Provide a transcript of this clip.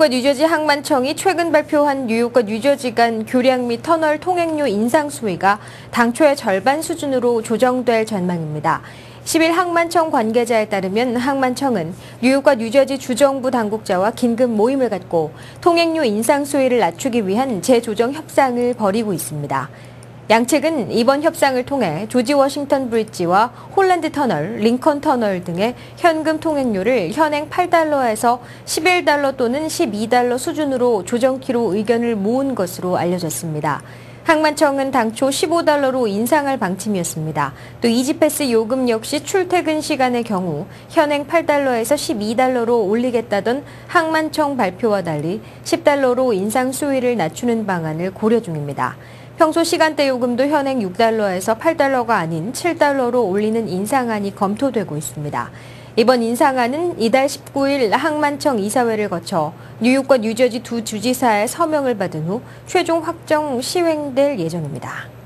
뉴욕과 뉴저지 항만청이 최근 발표한 뉴욕과 뉴저지 간 교량 및 터널 통행료 인상 수위가 당초의 절반 수준으로 조정될 전망입니다. 10일 항만청 관계자에 따르면 항만청은 뉴욕과 뉴저지 주정부 당국자와 긴급 모임을 갖고 통행료 인상 수위를 낮추기 위한 재조정 협상을 벌이고 있습니다. 양측은 이번 협상을 통해 조지 워싱턴 브릿지와 홀랜드 터널, 링컨 터널 등의 현금 통행료를 현행 8달러에서 11달러 또는 12달러 수준으로 조정키로 의견을 모은 것으로 알려졌습니다. 항만청은 당초 15달러로 인상할 방침이었습니다. 또 이지패스 요금 역시 출퇴근 시간의 경우 현행 8달러에서 12달러로 올리겠다던 항만청 발표와 달리 10달러로 인상 수위를 낮추는 방안을 고려 중입니다. 평소 시간대 요금도 현행 6달러에서 8달러가 아닌 7달러로 올리는 인상안이 검토되고 있습니다. 이번 인상안은 이달 19일 항만청 이사회를 거쳐 뉴욕과 뉴저지 두 주지사의 서명을 받은 후 최종 확정 시행될 예정입니다.